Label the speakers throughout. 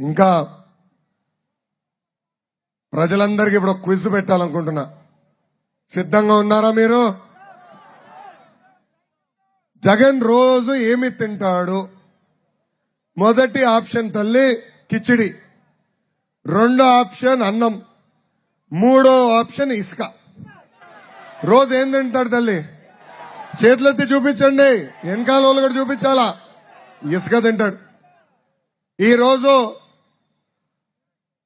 Speaker 1: ఇంకా ప్రజలందరికీ ఇప్పుడు ఒక క్విజ్ పెట్టాలనుకుంటున్నా. సిద్ధంగా ఉన్నారా మీరు? జగన్ రోజు ఏమి తింటాడు? మొదటి ఆప్షన్ తల్లి కిచిడి రెండో ఆప్షన్ అన్నం మూడో ఆప్షన్ ఇసుక. రోజు ఏం తింటాడు తల్లి? చేతులెత్తి చూపించండి. వెనకాల వాళ్ళు కూడా చూపించాలా? ఇసుక తింటాడు. ఈరోజు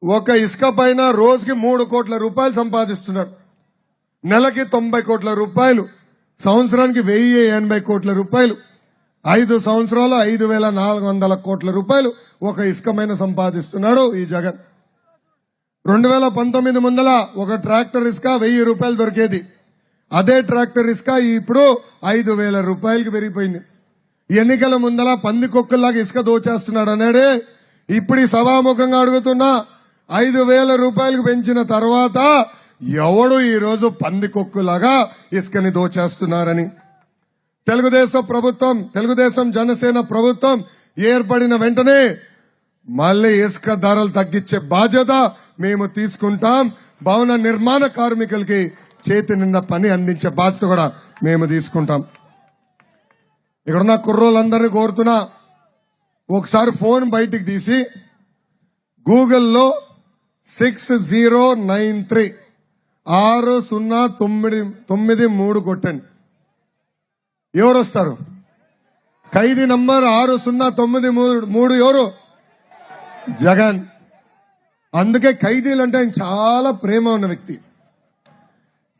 Speaker 1: ఒక ఇసుక పైన రోజుకి మూడు కోట్ల రూపాయలు సంపాదిస్తున్నాడు నెలకి తొంభై కోట్ల రూపాయలు సంవత్సరానికి వెయ్యి ఎనభై కోట్ల రూపాయలు ఐదు సంవత్సరాలు ఐదు వేల నాలుగు వందల కోట్ల రూపాయలు ఒక ఇసుకమైన సంపాదిస్తున్నాడు ఈ జగన్. రెండు వేల పంతొమ్మిది ముందల ఒక ట్రాక్టర్ ఇసుక వెయ్యి రూపాయలు దొరికేది. అదే ట్రాక్టర్ ఇసుక ఇప్పుడు ఐదు వేల రూపాయలకి పెరిగిపోయింది. ఎన్నికల ముందల పంది కుక్కల్లాగా ఇసుక దోచేస్తున్నాడు అన్నాడే. ఇప్పుడు సభాముఖంగా అడుగుతున్నా ఐదు వేల రూపాయలకు పెంచిన తర్వాత ఎవడు ఈరోజు పందికొక్కులాగా ఇసుకని దోచేస్తున్నారని? తెలుగుదేశం ప్రభుత్వం తెలుగుదేశం జనసేన ప్రభుత్వం ఏర్పడిన వెంటనే మళ్ళీ ఇసుక ధరలు తగ్గించే బాధ్యత మేము తీసుకుంటాం. భవన నిర్మాణ కార్మికులకి చేతి నిండా పని అందించే బాధ్యత కూడా మేము తీసుకుంటాం. ఇక్కడున్న కుర్రోళ్ళందరినీ కోరుతున్నా ఒకసారి ఫోన్ బయటికి తీసి గూగుల్లో సిక్స్ జీరో నైన్ త్రీ. ఆరు సున్నా తొమ్మిది తొమ్మిది మూడు కొట్టండి. ఎవరు వస్తారు ఖైదీ నంబర్ ఆరు సున్నా తొమ్మిది మూడు మూడు ఎవరు? జగన్. అందుకే ఖైదీలు అంటే ఆయన చాలా ప్రేమ ఉన్న వ్యక్తి.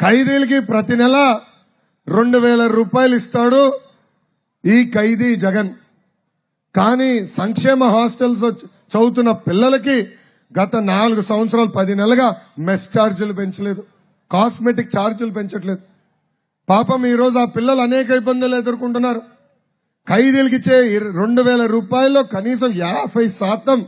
Speaker 1: ఖైదీలకి ప్రతి నెల రెండు వేల రూపాయలు ఇస్తాడు ఈ ఖైదీ జగన్. కానీ సంక్షేమ హాస్టల్స్ చదువుతున్న పిల్లలకి గత నాలుగు సంవత్సరాలు పది నెలలుగా మెస్ ఛార్జీలు పెంచలేదు. కాస్మెటిక్ ఛార్జీలు పెంచట్లేదు. పాపం ఈ రోజు ఆ పిల్లలు అనేక ఇబ్బందులు ఎదుర్కొంటున్నారు. ఖైదీలకి ఇచ్చే రెండు వేల రూపాయల్లో కనీసం యాభై శాతం